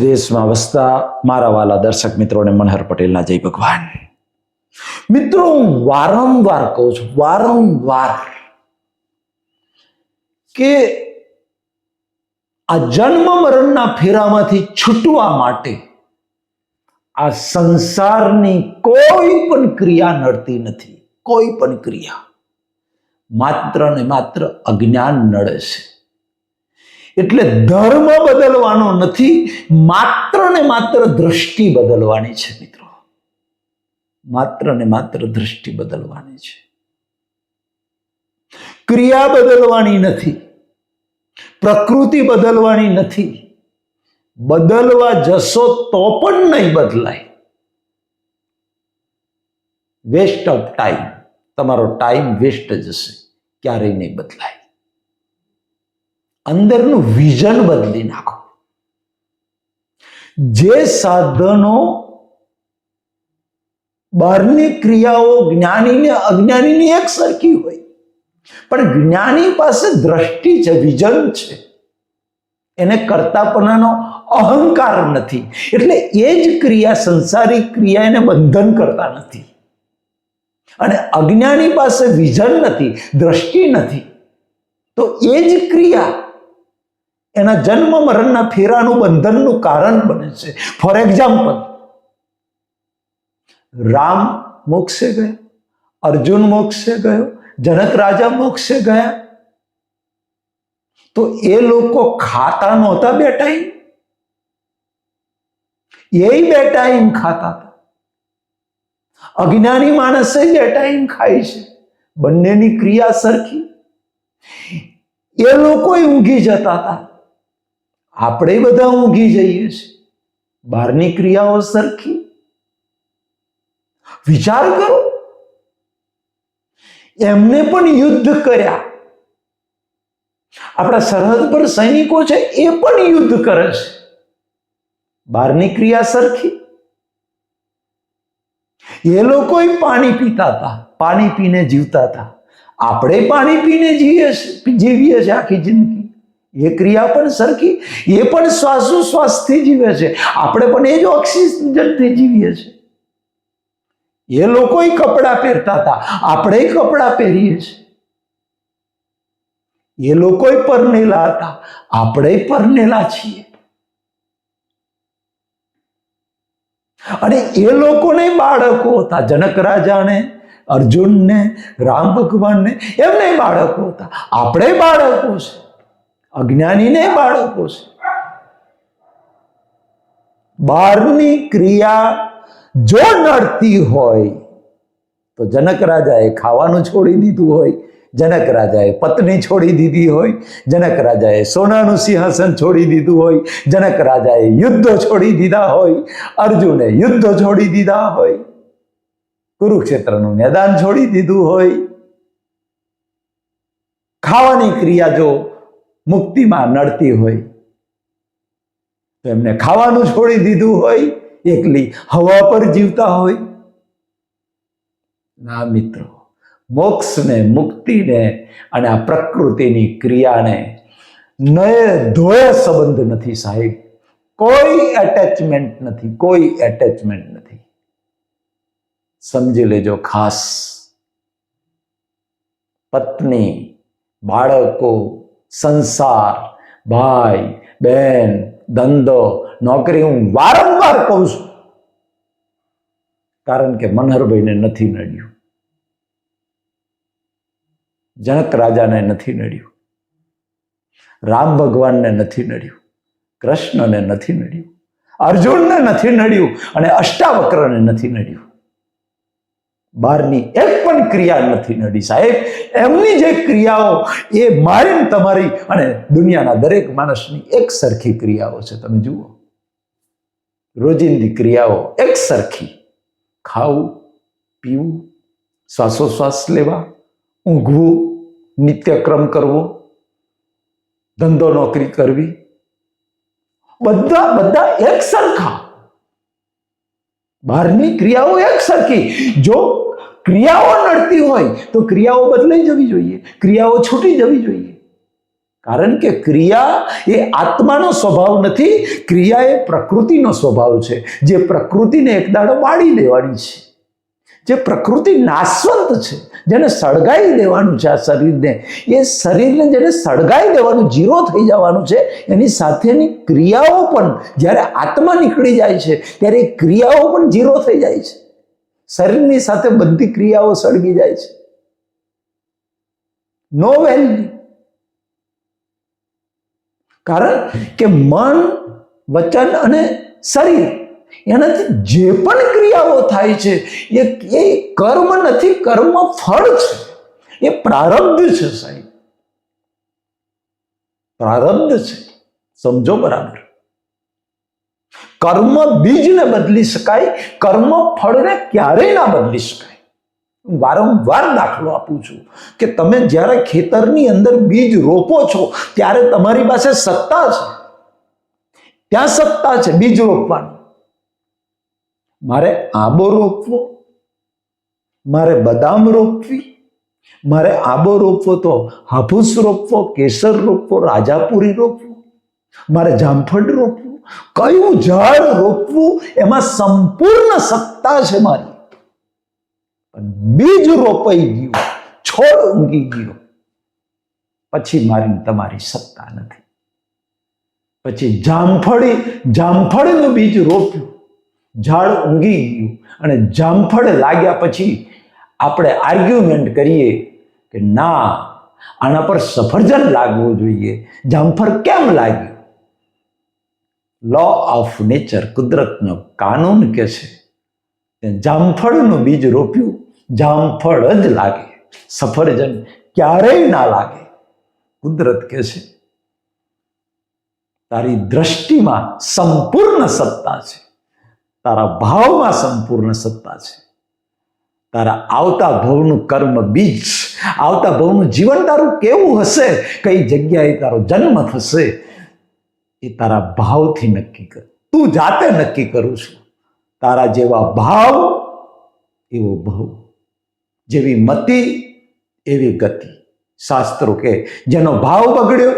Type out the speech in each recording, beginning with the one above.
દેશમાં વસતા મારા વાલા દર્શક મિત્રોને મનહર પટેલના જય ભગવાન. મિત્રો, હું વારંવાર કહું છું, વારંવાર કે આ જન્મ મરણના ફેરામાંથી છૂટવા માટે આ સંસારની કોઈ પણ ક્રિયા નડતી નથી, કોઈ પણ ક્રિયા. માત્ર ને માત્ર અજ્ઞાન નડે છે. એટલે ધર્મ બદલવાનો નથી, માત્ર ને માત્ર દ્રષ્ટિ બદલવાની છે મિત્રો. માત્ર ને માત્ર દ્રષ્ટિ બદલવાની છે. ક્રિયા બદલવાની નથી, પ્રકૃતિ બદલવાની નથી, બદલવા જશો તો પણ નહીં બદલાય. વેસ્ટ ઓફ ટાઈમ તમારો ટાઈમ વેસ્ટ જશે ક્યારેય નહીં બદલાય. અંદરનું વિઝન બદલી નાખો. જે સાધનો બહારની ક્રિયાઓ જ્ઞાની ને અજ્ઞાનીની એક સરખી હોય, પણ જ્ઞાની પાસે દ્રષ્ટિ છે, વિઝન છે, એને કરતાપણાનો અહંકાર નથી. એટલે એ જ ક્રિયા, સંસારિક ક્રિયા એને બંધન કરતા નથી. અને અજ્ઞાની પાસે વિઝન નથી, દ્રષ્ટિ નથી. તો એ જ ક્રિયા એના જન્મ મરણના ફેરાનું બંધનનું કારણ બને છે. ફોર એક્ઝામ્પલ રામ મોક્ષે ગયો, અર્જુન મોક્ષે ગયો, જનક રાજા મોક્ષે ગયા. તો એ લોકો ખાતા નહોતા બે ટાઈમ એ બે ટાઈમ ખાતા હતા. અજ્ઞાની માણસે બે ટાઈમ ખાય છે. બંનેની ક્રિયા સરખી. એ લોકો ઊંઘી જતા હતા. આપણે બધા ઊંઘી જઈએ છીએ. બહારની ક્રિયાઓ સરખી. વિચાર કરો. એમને પણ યુદ્ધ કર્યા. આપણા સરહદ પર સૈનિકો છે, એ પણ યુદ્ધ કરે છે. બહારની ક્રિયા સરખી. એ લોકો પાણી પીતા હતા, પાણી પીને જીવતા હતા. આપણે પાણી પીને જીવીએ જીવીએ છીએ આખી જિંદગી. એ ક્રિયા પણ સરખી, એ પણ શ્વાસોશ્વાસથી જીવે છે. આપણે પણ એ જ ઓક્સિજનથી જીવીએ છીએ. એ લોકો કપડાં પહેરતા હતા. આપણે કપડાં પહેરીએ છીએ. એ લોકો પરનેલા હતા. આપણે પરનેલા છીએ. અને એ લોકોને બાળકો હતા. જનક રાજાને, અર્જુનને, રામ ભગવાનને, એમને બાળકો હતા. આપણે બાળકો છે અજ્ઞાનીને બાળકો છે બહારની ક્રિયા જો નડતી હોય, તો જનક રાજાએ ખાવાનું છોડી દીધું હોય, જનક રાજાએ પત્ની છોડી દીધી હોય, જનક રાજાએ સોનાનું સિંહાસન છોડી દીધું હોય, જનક રાજાએ યુદ્ધો છોડી દીધા હોય, અર્જુને યુદ્ધો છોડી દીધા હોય, કુરુક્ષેત્રનું મેદાન છોડી દીધું હોય. ખાવાની ક્રિયા જો મુક્તિમાં નડતી હોય. તો એમને ખાવાનું છોડી દીધું હોય, એકલી હવા પર જીવતા હોય. ના મિત્રો, મોક્ષને, મુક્તિને અને આ પ્રકૃતિની ક્રિયાને નય ધોય સંબંધ નથી સાહેબ. કોઈ એટેચમેન્ટ નથી, કોઈ એટેચમેન્ટ નથી. સમજી લેજો ખાસ. પત્ની, બાળકો સંસાર. ભાઈ બહેન ધંધો, નોકરી હું વારંવાર કહું છું. કારણ કે મનહરભાઈને નથી નડ્યું. જનક રાજાને નથી નડ્યું. રામ ભગવાનને નથી નડ્યું. કૃષ્ણને નથી નડ્યું. અર્જુનને નથી નડ્યું અને અષ્ટાવક્રને નથી નડ્યું. બહારની એક પણ ક્રિયા નથી નડી સાહેબ. એમની જે ક્રિયાઓ એ મારી તમારી અને દુનિયાના દરેક માણસની એક સરખી ક્રિયાઓ છે. તમે જુઓ. રોજિંદી ક્રિયાઓ એક સરખી. ખાવું, પીવું, શ્વાસોશ્વાસ લેવા, ઊંઘવું, નિત્યક્રમ કરવો, ધંધો નોકરી કરવી. બધા બધા એક સરખા. બહારની ક્રિયાઓ એક સરખી. જો ક્રિયાઓ નડતી હોય તો ક્રિયાઓ બદલાઈ જવી જોઈએ. ક્રિયાઓ છૂટી જવી જોઈએ. કારણ કે ક્રિયા એ આત્માનો સ્વભાવ નથી, ક્રિયા એ પ્રકૃતિનો સ્વભાવ છે. જે પ્રકૃતિને એક દાડો બાળી દેવાની છે. જે પ્રકૃતિ નાશવંત છે, જેને સળગાઈ દેવાનું છે આ શરીરને. એ શરીરને જેને સળગાઈ દેવાનું જીરો થઈ જવાનું છે, એની સાથેની ક્રિયાઓ પણ જ્યારે આત્મા નીકળી જાય છે, ત્યારે ક્રિયાઓ પણ જીરો થઈ જાય છે. શરીરની સાથે બધી ક્રિયાઓ સળગી જાય છે. નો વેલ્યુ કારણ કે મન, વચન અને શરીર એનાથી જે પણ ક્રિયાઓ થાય છે, એ એ કર્મ નથી, કર્મ ફળ છે. એ પ્રારબ્ધ છે સાહેબ. પ્રારબ્ધ છે. સમજો બરાબર. કર્મ બીજને બદલી શકાય, કર્મ ફળને ક્યારેય ના બદલી શકાય. હું વારંવાર દાખલો આપું છું કે તમે જ્યારે ખેતરની અંદર બીજ રોપો છો, ત્યારે તમારી પાસે સત્તા છે. ત્યાં સત્તા છે? બીજ રોપવાની. મારે આંબો રોપવો, મારે બદામ રોપવી, મારે આંબો રોપવો તો હાફૂસ રોપવો, કેસર રોપવો, રાજાપુરી રોપવો, મારે જામફળ રોપવું. કયું ઝાડ રોપવું એમાં સંપૂર્ણ સત્તા છે મારી. બીજ રોપાઈ ગયું, છોડ ઊંઘી ગયો. પછી મારી તમારી સત્તા નથી. પછી જામફળી, જામફળનું બીજ રોપ્યું, ઝાડ ઊંઘી ગયું અને જામફળ લાગ્યા પછી આપણે આર્ગ્યુમેન્ટ કરીએ કે ના, આના પર સફરજન લાગવું જોઈએ. જામફળ કેમ લાગ્યું? લો ઓફ નેચર કુદરતનો કાનૂન કે છે જામફળનું બીજ રોપ્યું. જામફળ જ લાગે. સફરજન ક્યારેય ના લાગે. કુદરત કે છે, તારી દ્રષ્ટિમાં સંપૂર્ણ સત્તા છે. તારા ભાવમાં સંપૂર્ણ સત્તા છે. તારા આવતા ભવનું કર્મ બીજ, આવતા ભવનું જીવન તારું કેવું હશે? કઈ જગ્યાએ તારો જન્મ થશે? એ તારા ભાવથી નક્કી કર. તું જાતે નક્કી કરું છું. તારા જેવા ભાવ એવો ભવ જેવી મતિ, એવી ગતિ. શાસ્ત્રો કે જેનો ભાવ બગડ્યો,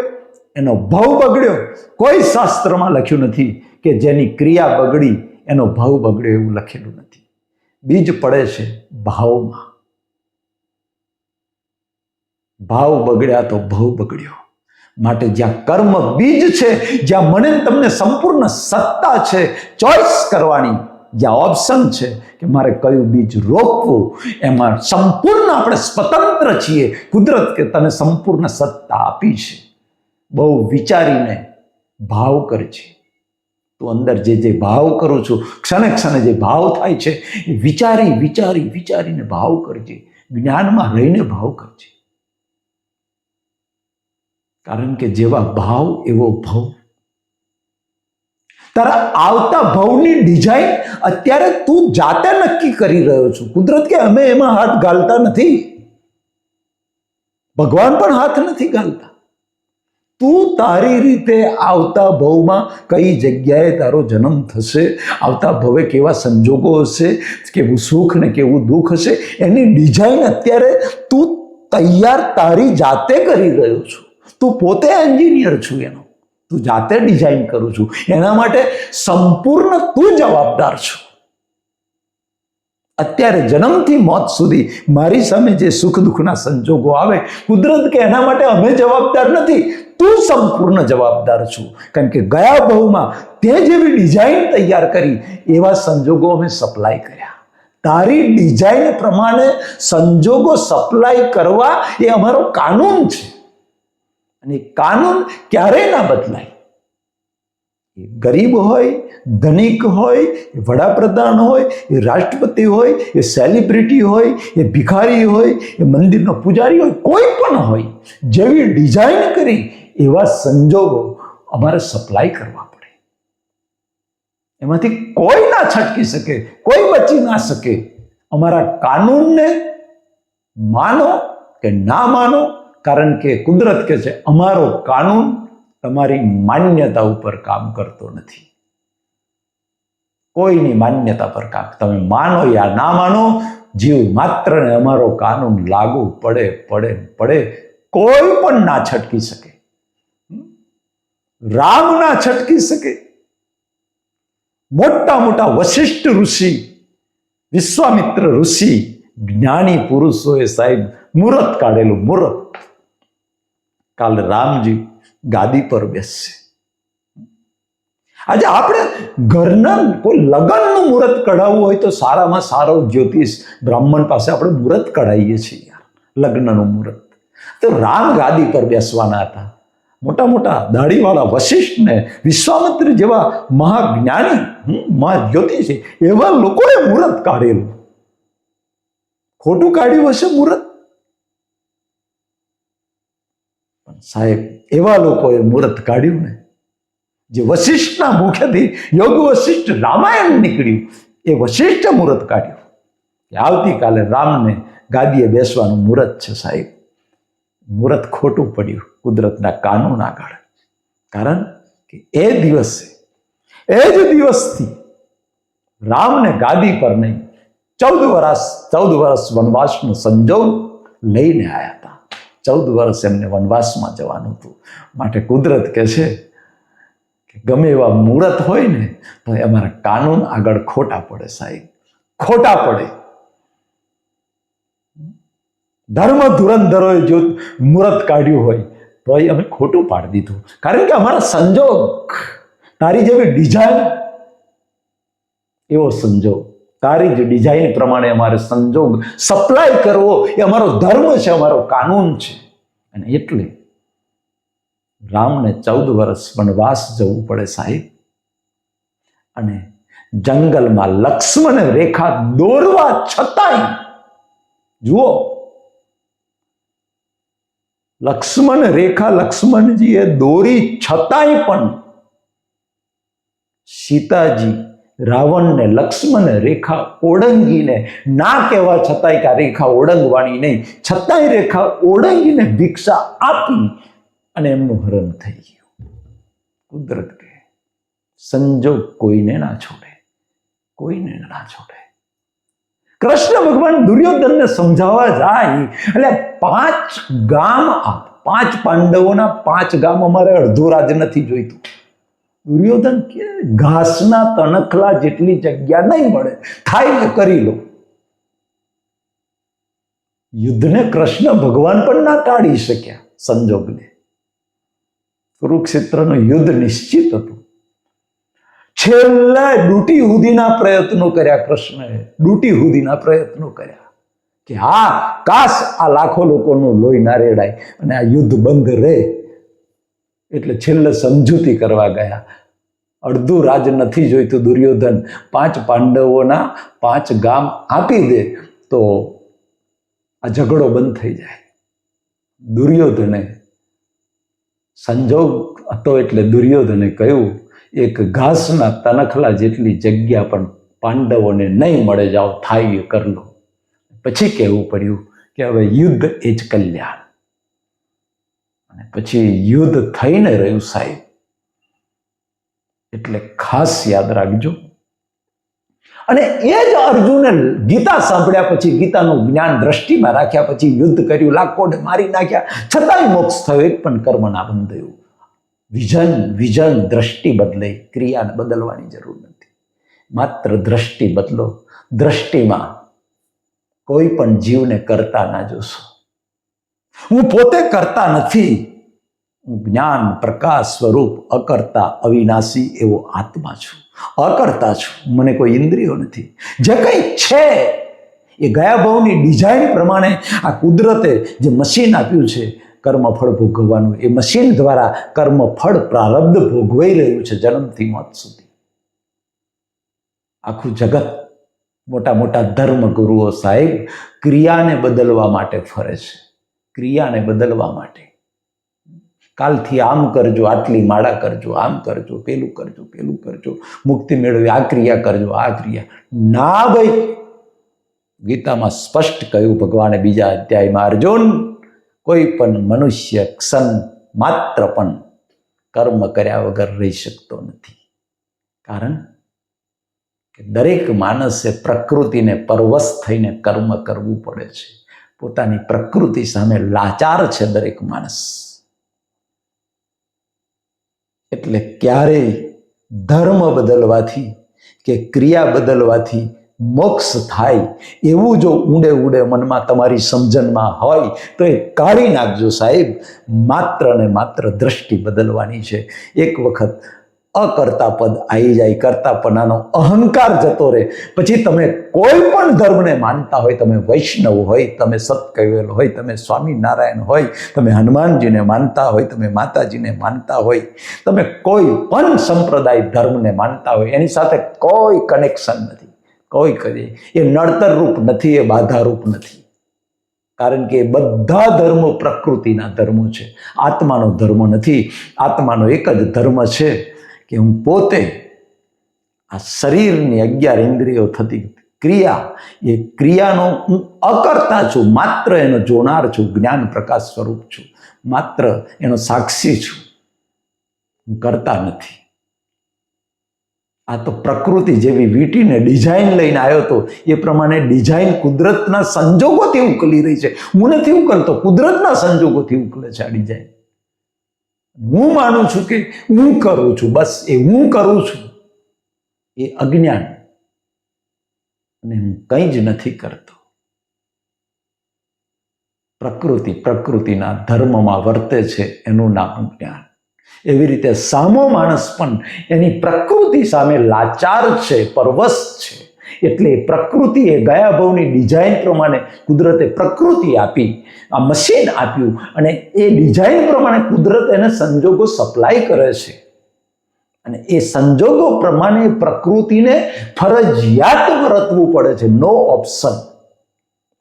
એનો ભાવ બગડ્યો. કોઈ શાસ્ત્રમાં લખ્યું નથી કે જેની ક્રિયા બગડી, એનો ભાવ બગડ્યો એવું લખેલું નથી. બીજ પડે છે ભાવમાં. ભાવ બગડ્યા તો ભાવ બગડ્યો. માટે જ્યાં કર્મ બીજ છે, જ્યાં મને તમને સંપૂર્ણ સત્તા છે, ચોઈસ કરવાની જ્યાં ઓપ્શન છે કે મારે કયું બીજ રોપવું, એમાં સંપૂર્ણ આપણે સ્વતંત્ર છીએ, કુદરત કે તને સંપૂર્ણ સત્તા આપી છે. બહુ વિચારીને ભાવ કરજે તું અંદર જે જે ભાવ કરો છો, ક્ષણે ક્ષણે જે ભાવ થાય છે, એ વિચારી વિચારી વિચારીને ભાવ કરજે, જ્ઞાનમાં રહીને ભાવ કરજે. કારણ કે જેવા ભાવ, એવો ભવ. તારા આવતા ભવની ડિઝાઇન અત્યારે તું જાતે નક્કી કરી રહ્યો છું. કુદરત કે અમે એમાં હાથ ગાલતા નથી. ભગવાન પણ હાથ નથી ગાલતા. તું તારી રીતે આવતા ભવમાં કઈ જગ્યાએ તારો જન્મ થશે, આવતા ભવે કેવા સંજોગો હશે, કેવું સુખ ને કેવું દુઃખ હશે, એની ડિઝાઇન અત્યારે તું તૈયાર તારી જાતે કરી રહ્યો છું. તું પોતે એન્જિનિયર છું એનો. તું જાતે ડિઝાઇન કરું છું. એના માટે સંપૂર્ણ તું જવાબદાર છું. અત્યારે જન્મથી મોત સુધી મારી સામે જે સુખ દુઃખના સંજોગો આવે, કુદરત કે એના માટે અમે જવાબદાર નથી, તું સંપૂર્ણ જવાબદાર છું. કારણ કે ગયા બહુમાં તે જેવી ડિઝાઇન તૈયાર કરી, એવા સંજોગો અમે સપ્લાય કર્યા. તારી ડિઝાઇન પ્રમાણે સંજોગો સપ્લાય કરવા એ અમારો કાનૂન છે. અને કાનૂન ક્યારેય ના બદલાય. એ ગરીબ હોય, ધનિક હોય વડાપ્રધાન હોય, એ રાષ્ટ્રપતિ હોય, એ સેલિબ્રિટી હોય, એ ભિખારી હોય, એ મંદિરનો પૂજારી હોય, કોઈ પણ હોય, જેવી ડિઝાઇન કરી, એવા સંજોગો અમારે સપ્લાય કરવા પડે. એમાંથી કોઈ ના છટકી શકે, કોઈ બચી ના શકે. અમારા કાનૂનને માનો કે ના માનો કારણ કે કુદરત કે છે, અમારો કાનૂન તમારી માન્યતા ઉપર કામ કરતો નથી. કોઈની માન્યતા પર કામ, તમે માનો યા ના માનો, જીવ માત્ર ને અમારો કાનૂન લાગુ પડે પડે પડે, કોઈ પણ ના છટકી શકે. રામ ના છટકી શકે. મોટા મોટા વશિષ્ઠ ઋષિ, વિશ્વામિત્ર ઋષિ, જ્ઞાની પુરુષોએ સાહેબ મુહૂર્ત કાઢેલું, મુહૂર્ત. કાલે રામજી ગાદી પર બેસશે. આજે આપણે ઘરના કોઈ લગ્નનું મુહૂર્ત કઢાવવું હોય તો સારામાં સારો જ્યોતિષ બ્રાહ્મણ પાસે આપણે મુહૂર્ત કઢાવીએ છીએ યાર, લગ્નનું મુહૂર્ત. તો રામ ગાદી પર બેસવાના હતા. મોટા મોટા દાઢીવાળા વશિષ્ઠને વિશ્વામિત્ર જેવા મહાજ્ઞાની મહાજ્યોતિષી એવા લોકોએ મુહૂર્ત કાઢેલું. ખોટું કાઢ્યું હશે મુહૂર્ત પણ સાહેબ, એવા લોકોએ મુહૂર્ત કાઢ્યું ને, જે વશિષ્ઠના મુખેથી યોગ વશિષ્ઠ રામાયણ નીકળ્યું, એ વશિષ્ઠ મુહૂર્ત કાઢ્યું. આવતીકાલે રામને ગાદીએ બેસવાનું મુહૂર્ત છે સાહેબ. મુહૂર્ત ખોટું પડ્યું, કુદરતના કાનૂન આગળ. કારણ કે એ દિવસે, એ જ દિવસથી રામને ગાદી પર નહીં, ચૌદ વર્ષ ચૌદ વર્ષ વનવાસનો સંજોગ લઈને આવ્યા હતા. ચૌદ વર્ષ એમને વનવાસમાં જવાનું હતું. માટે કુદરત કહે છે કે ગમે એવા મુહૂર્ત હોય ને, તો અમારા કાનૂન આગળ ખોટા પડે સાહેબ. ખોટા પડે. ધર્મ ધુરંધરોએ જો મુહૂર્ત કાઢ્યું હોય, તો એ અમે ખોટું પાડી દીધું. કારણ કે અમારા સંજોગ, તારી જેવી ડિઝાઇન, એવો સંજોગ. તારી જ ડિઝાઇન પ્રમાણે અમારે સંજોગ સપ્લાય કરવો એ અમારો ધર્મ છે, અમારો કાનૂન છે. અને એટલે રામને ચૌદ વર્ષ વનવાસ જવું પડે સાહેબ. અને જંગલમાં લક્ષ્મણ રેખા દોરવા છતાંય, જુઓ, લક્ષ્મણ રેખા લક્ષ્મણજીએ દોરી છતાંય પણ સીતાજી રાવણને લક્ષ્મણ રેખા ઓળંગીને, ના કહેવા છતાંય કે આ રેખા ઓળંગવાની નહીં, છતાંય રેખા ઓળંગીને ભિક્ષા આપી અને એમનું હરણ થઈ ગયું. કુદરત કે સંજોગ કોઈને ના છોડે, કોઈને ના છોડે. કૃષ્ણ ભગવાન દુર્યોધનને સમજાવવા જાય, એટલે પાંચ ગામ આપ, પાંચ પાંડવોના પાંચ ગામ અમારે અડધું રાજ નથી જોઈતું. દુર્યોધન કે ઘાસના તણખલા જેટલી જગ્યા નહીં મળે, થાય ને કરી લો. યુદ્ધને કૃષ્ણ ભગવાન પણ ના ટાળી શક્યા સંજોગને. કુરુક્ષેત્રનું યુદ્ધ નિશ્ચિત હતું. છેલ્લા ડૂટી સુધીના પ્રયત્નો કર્યા કૃષ્ણએ, ડૂટી સુધીના પ્રયત્નો કર્યા કે હા, કાશ આ લાખો લોકોનું લોહી ના રેડાય અને આ યુદ્ધ બંધ રહે. એટલે છેલ્લે સમજૂતી કરવા ગયા. અડધું રાજ નથી જોઈતું દુર્યોધન. પાંચ પાંડવોના પાંચ ગામ આપી દે તો આ ઝઘડો બંધ થઈ જાય. દુર્યોધને સંજોગ હતો એટલે દુર્યોધને કહ્યું, એક ઘાસના તનખલા જેટલી જગ્યા પણ પાંડવોને નહીં મળે જાઓ, થાય એ પછી કહેવું પડ્યું કે હવે યુદ્ધ એ જ કલ્યાણ. પછી યુદ્ધ થઈને રહ્યું સાહેબ. એટલે ખાસ યાદ રાખજો. અને એ જ અર્જુને ગીતા સાંભળ્યા પછી, ગીતાનું જ્ઞાન દ્રષ્ટિમાં રાખ્યા પછી યુદ્ધ કર્યું લાખોને મારી નાખ્યા. છતાંય મોક્ષ થયો, એક પણ કર્મ ના બંધાયું. વિઝન વિઝન દ્રષ્ટિ બદલે, ક્રિયાને બદલવાની જરૂર નથી. માત્ર દ્રષ્ટિ બદલો. દ્રષ્ટિમાં કોઈ પણ જીવને કરતા ના જોશો. હું પોતે કરતા નથી. જ્ઞાન, પ્રકાશ સ્વરૂપ અકર્તા, અવિનાશી એવો આત્મા છું. અકર્તા છું. મને કોઈ ઇન્દ્રિયો નથી. જે કંઈ છે, એ ગયા ભાવની ડિઝાઇન પ્રમાણે આ કુદરતે જે મશીન આપ્યું છે, કર્મફળ ભોગવવાનું, એ મશીન દ્વારા કર્મફળ પ્રારબ્ધ ભોગવાઈ રહ્યું છે જન્મથી મોત સુધી. આખું જગત મોટા મોટા ધર્મગુરુઓ સાહેબ ક્રિયાને બદલવા માટે ફરે છે. ક્રિયાને બદલવા માટે. કાલથી આમ કરજો, આટલી માળા કરજો, આમ કરજો, પેલું કરજો પેલું કરજો, મુક્તિ મેળવી, આ ક્રિયા કરજો, આ ક્રિયા. ના ભાઈ, ગીતામાં સ્પષ્ટ કહ્યું, ભગવાને બીજા અધ્યાયમાં અર્જુન, કોઈ પણ મનુષ્ય ક્ષણ માત્ર પણ કર્મ કર્યા વગર રહી શકતો નથી. કારણ કે દરેક માણસે પ્રકૃતિને પરવશ થઈને કર્મ કરવું પડે છે. પોતાની પ્રકૃતિ સામે લાચાર છે દરેક માણસ. એટલે ક્યારેય ધર્મ બદલવાથી કે ક્રિયા બદલવાથી મોક્ષ થાય એવું જો ઊંડે ઊંડે મનમાં તમારી સમજણમાં હોય, તો એ કાઢી નાખજો સાહેબ. માત્ર ને માત્ર દ્રષ્ટિ બદલવાની છે. એક વખત અકર્તા પદ આવી જાય કરતાપણાનો અહંકાર જતો રહે. પછી તમે કોઈ પણ ધર્મને માનતા હોય, તમે વૈષ્ણવ હોય, તમે સત્કવેલ હોય, તમે સ્વામિનારાયણ હોય, તમે હનુમાનજીને માનતા હોય, તમે માતાજીને માનતા હોય, તમે કોઈ પણ સંપ્રદાય ધર્મને માનતા હોય, એની સાથે કોઈ કનેક્શન નથી. કોઈ કરી. એ નડતર રૂપ નથી, એ બાધારૂપ નથી. કારણ કે બધા ધર્મો પ્રકૃતિના ધર્મો છે. આત્માનો ધર્મ નથી. આત્માનો એક જ ધર્મ છે. કે હું પોતે આ શરીરની અગિયાર ઇન્દ્રિયો થતી ક્રિયા, એ ક્રિયાનો હું અકર્તા છું, માત્ર એનો જોનાર છું, જ્ઞાન પ્રકાશ સ્વરૂપ છું, માત્ર એનો સાક્ષી છું. હું કરતા નથી. આ તો પ્રકૃતિ જેવી વીટીને ડિઝાઇન લઈને આવ્યો હતો એ પ્રમાણે ડિઝાઇન કુદરતના સંજોગોથી ઉકલી રહી છે. હું નથી ઉકલતો, કુદરતના સંજોગોથી ઉકલે છે આ ડિઝાઇન. હું માનું છું કે હું કરું છું, બસ એ હું કરું છું. એ અજ્ઞાન. અને હું કંઈ જ નથી કરતો. પ્રકૃતિ પ્રકૃતિના ધર્મમાં વર્તે છે એનું નામ જ્ઞાન. એવી રીતે સામો માણસ પણ એની પ્રકૃતિ સામે લાચાર છે, પરવશ છે. એટલે પ્રકૃતિએ ગયા ભાવની ડિઝાઇન પ્રમાણે કુદરતે પ્રકૃતિ આપી, આ મશીન આપ્યું અને એ ડિઝાઇન પ્રમાણે કુદરત એને સંજોગો સપ્લાય કરે છે. અને એ સંજોગો પ્રમાણે પ્રકૃતિને ફરજિયાત વર્તવું પડે છે. નો ઓપ્શન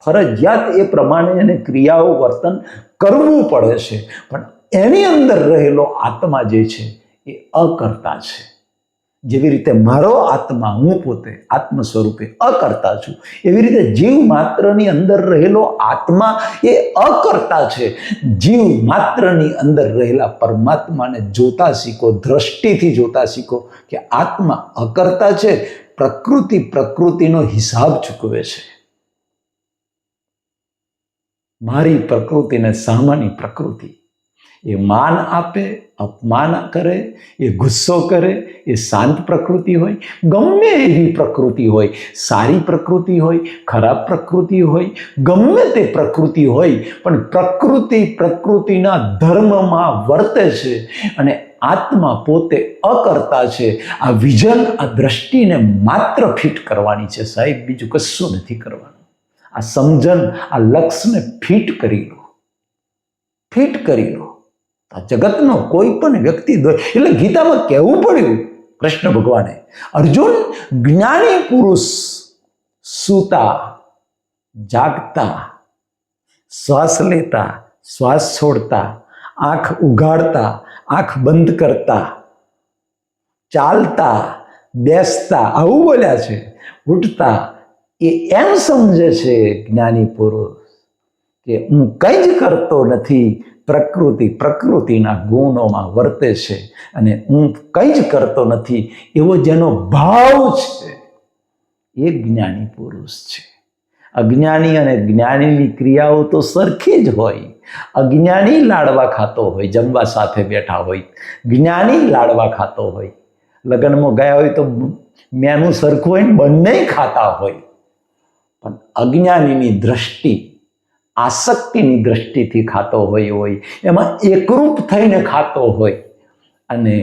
ફરજિયાત એ પ્રમાણે એને ક્રિયાઓ વર્તન કરવું પડે છે. પણ એની અંદર રહેલો આત્મા જે છે એ અકર્તા છે. જેવી રીતે મારો આત્મા, હું પોતે આત્મ સ્વરૂપે અકર્તા છું, એવી રીતે જીવ માત્રની અંદર રહેલો આત્મા એ અકર્તા છે. જીવ માત્રની અંદર રહેલા પરમાત્માને જોતા શીખો, દ્રષ્ટિથી જોતા શીખો કે આત્મા અકર્તા છે, પ્રકૃતિ પ્રકૃતિનો હિસાબ ચૂકવે છે. મારી પ્રકૃતિને સામાની પ્રકૃતિ એ માન આપે અપમાન કરે, એ ગુસ્સો કરે, એ શાંત પ્રકૃતિ હોય, ગમે એવી પ્રકૃતિ હોય, સારી પ્રકૃતિ હોય, ખરાબ પ્રકૃતિ હોય, ગમે તે પ્રકૃતિ હોય, પણ પ્રકૃતિ પ્રકૃતિના ધર્મમાં વર્તે છે અને આત્મા પોતે અકર્તા છે, આ વિઝન આ દ્રષ્ટિને માત્ર ફિટ કરવાની છે. સાહેબ, બીજું કશું નથી કરવાનું. આ સમજણ, આ લક્ષ્યને ફિટ કરી લો. ફિટ કરી લો. આ જગતનો કોઈ પણ વ્યક્તિ દ્વ- એટલે ગીતામાં કહેવું પડ્યું કૃષ્ણ ભગવાને, અર્જુન જ્ઞાની પુરુષ સૂતા, જાગતા, શ્વાસ લેતા, શ્વાસ છોડતા, આંખ ઉઘાડતા, આંખ બંધ કરતા, ચાલતા, બેસતા, આવું બોલ્યા છે. ઉઠતા, એ એમ સમજે છે જ્ઞાની પુરુષ કે હું કંઈ જ કરતો નથી પ્રકૃતિ પ્રકૃતિના ગુણોમાં વર્તે છે અને હું કંઈ જ કરતો નથી, એવો જેનો ભાવ છે, એ જ્ઞાની પુરુષ છે. અજ્ઞાની અને જ્ઞાનીની ક્રિયાઓ તો સરખી જ હોય. અજ્ઞાની લાડવા ખાતો હોય, જમવા સાથે બેઠા હોય. જ્ઞાની લાડવા ખાતો હોય. લગ્નમાં ગયા હોય તો મેનું સરખું હોય બંને ખાતા હોય. પણ અજ્ઞાનીની દ્રષ્ટિ આસક્તિની દ્રષ્ટિથી ખાતો હોય હોય, એમાં એકરૂપ થઈને ખાતો હોય અને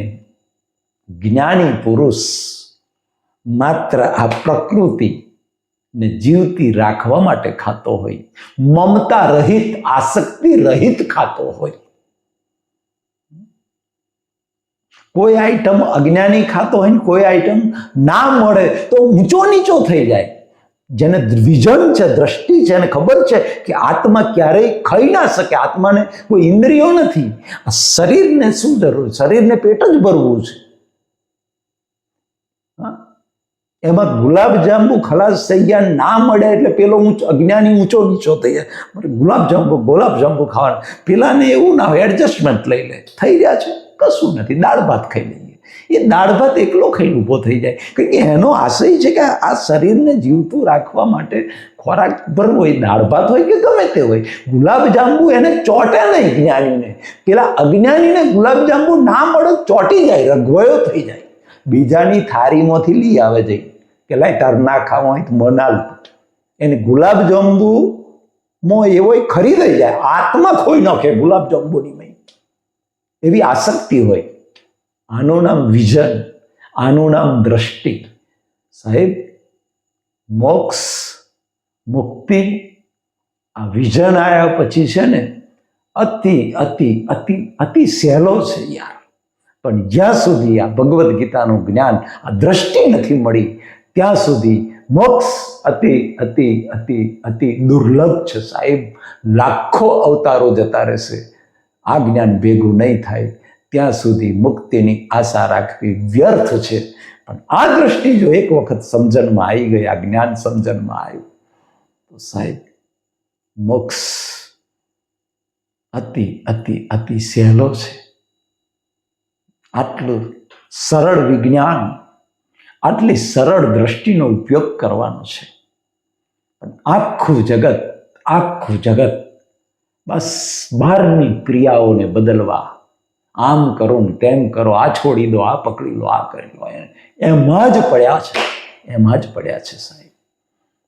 જ્ઞાની પુરુષ માત્ર આ પ્રકૃતિ ને જીવતી રાખવા માટે ખાતો હોય, મમતા રહિત, આસક્તિ રહિત ખાતો હોય. કોઈ આઈટમ અજ્ઞાની ખાતો હોય ને કોઈ આઈટમ ના મળે તો ઊંચો નીચો થઈ જાય. જેને વિઝન છે, દ્રષ્ટિ છે, એને ખબર છે કે આત્મા ક્યારેય ખાઈ ના શકે. આત્માને કોઈ ઇન્દ્રિયો નથી. આ શરીરને શું જરૂર? શરીરને પેટ જ ભરવું છે? એમાં ગુલાબ જાંબુ ખલાસ થઈ ગયા, ના મળે એટલે પેલો ઊંચો, અજ્ઞાની ઊંચો નીચો થઈ જાય. ગુલાબ જાંબુ ખાવાનું. પેલાને એવું ના હોય એડજસ્ટમેન્ટ લઈ લે. થઈ રહ્યા છે. કશું નથી. દાળ ભાત ખાઈ લઈએ. એ દાળ ભાત એકલો ખાઈને ઊભો થઈ જાય. કારણ કે એનો આશય છે કે આ શરીરને જીવતું રાખવા માટે ખોરાક ભરવો હોય, દાળ ભાત હોય કે ગમે તે હોય, ગુલાબ જાંબુ એને ચોટે નહીં જ્ઞાનીને. પેલા અજ્ઞાનીને ગુલાબ જાંબુ ના મળે ચોટી જાય રઘવાયો થઈ જાય. બીજાની થાળીમાંથી લઈ આવે જઈ. કે લાય તાર ના ખાવા હોય તો મનાલ એને ગુલાબ જાંબુ મો એવો ખરીદાઈ જાય. આત્મા ખોઈ નાખે ગુલાબ જાંબુની મય. એવી આસક્તિ હોય. આનું નામ વિઝન આનું નામ દ્રષ્ટિ. સાહેબ, મોક્ષ, મુક્તિ, આ વિઝન આવ્યા પછી છે ને, અતિ અતિ અતિ અતિ સહેલો છે યાર. પણ જ્યાં સુધી આ ભગવદ્ ગીતાનું જ્ઞાન, આ દ્રષ્ટિ નથી મળી, ત્યાં સુધી મોક્ષ અતિ અતિ અતિ અતિ દુર્લભ છે સાહેબ. લાખો અવતારો જતા રહેશે. આ જ્ઞાન ભેગું નહીં થાય. ત્યાં સુધી મુક્તિની આશા રાખવી વ્યર્થ છે. પણ આ દ્રષ્ટિ જો એક વખત સમજણમાં આવી ગઈ, આ જ્ઞાન સમજણમાં આવ્યું, તો સાહેબ, મોક્ષ અતિ અતિ અતિ સહેલો છે. આટલું સરળ વિજ્ઞાન, આટલી સરળ દ્રષ્ટિનો ઉપયોગ કરવાનો છે. પણ આખું જગત આખું જગત બસ બહારની ક્રિયાઓને બદલવા આમ કરો ને તેમ કરો, આ છોડી દો, આ પકડી લો, આ કરી લો. એમાં જ પડ્યા છે, એમાં જ પડ્યા છે સાહેબ.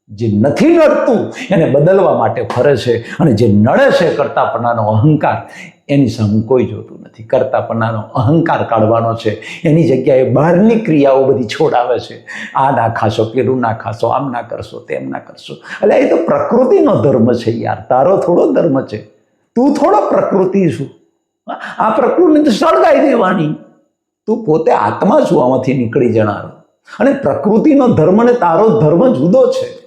જે નથી નડતું એને બદલવા માટે ફરે છે અને જે નડે છે કરતાપણાનો અહંકાર, એની સામે કોઈ જોતું નથી. કરતાપણાનો અહંકાર કાઢવાનો છે, એની જગ્યાએ બહારની ક્રિયાઓ બધી છોડાવે છે. આ ના ખાશો, પેલું ના ખાશો, આમ ના કરશો, તેમ ના કરશો. એટલે એ તો પ્રકૃતિનો ધર્મ છે યાર, તારો થોડો ધર્મ છે. તું થોડો પ્રકૃતિ છું. આ પ્રકૃતિને તો સળગાઈ દેવાની. તું પોતે આત્મા છું નીકળી જનારો. અને પ્રકૃતિનો ધર્મ ને તારો ધર્મ જુદો છે.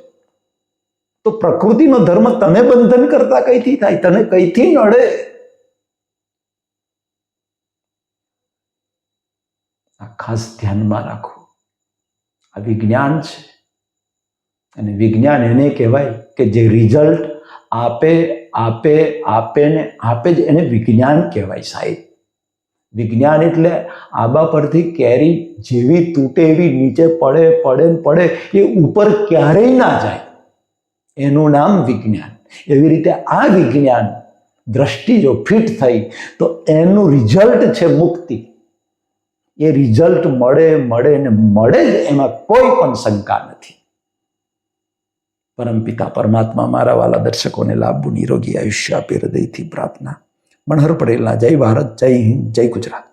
તો પ્રકૃતિનો ધર્મ તને બંધન કરતા કઈથી થાય? તને કઈથી નડે? આ ખાસ ધ્યાનમાં રાખો. આ વિજ્ઞાન છે. અને વિજ્ઞાન એને કહેવાય કે જે રિઝલ્ટ આપે આપે આપે ને, આપે જ એને વિજ્ઞાન કહેવાય સાહેબ. વિજ્ઞાન એટલે આબા પરથી કેરી જેવી તૂટે એવી નીચે પડે પડે ને પડે, એ ઉપર ક્યારેય ના જાય. એનું નામ વિજ્ઞાન. એવી રીતે આ વિજ્ઞાન દ્રષ્ટિ જો ફિટ થઈ, તો એનું રિઝલ્ટ છે મુક્તિ. એ રિઝલ્ટ મળે મળે ને મળે જ એમાં કોઈ પણ શંકા નથી. પરમપિતા પરમાત્મા મારા વાલા દર્શકોને લાભવું નિરોગી આયુષ્ય આપે હૃદયથી પ્રાર્થના. મણહર પટેલના જય ભારત, જય હિન્દ, જય ગુજરાત.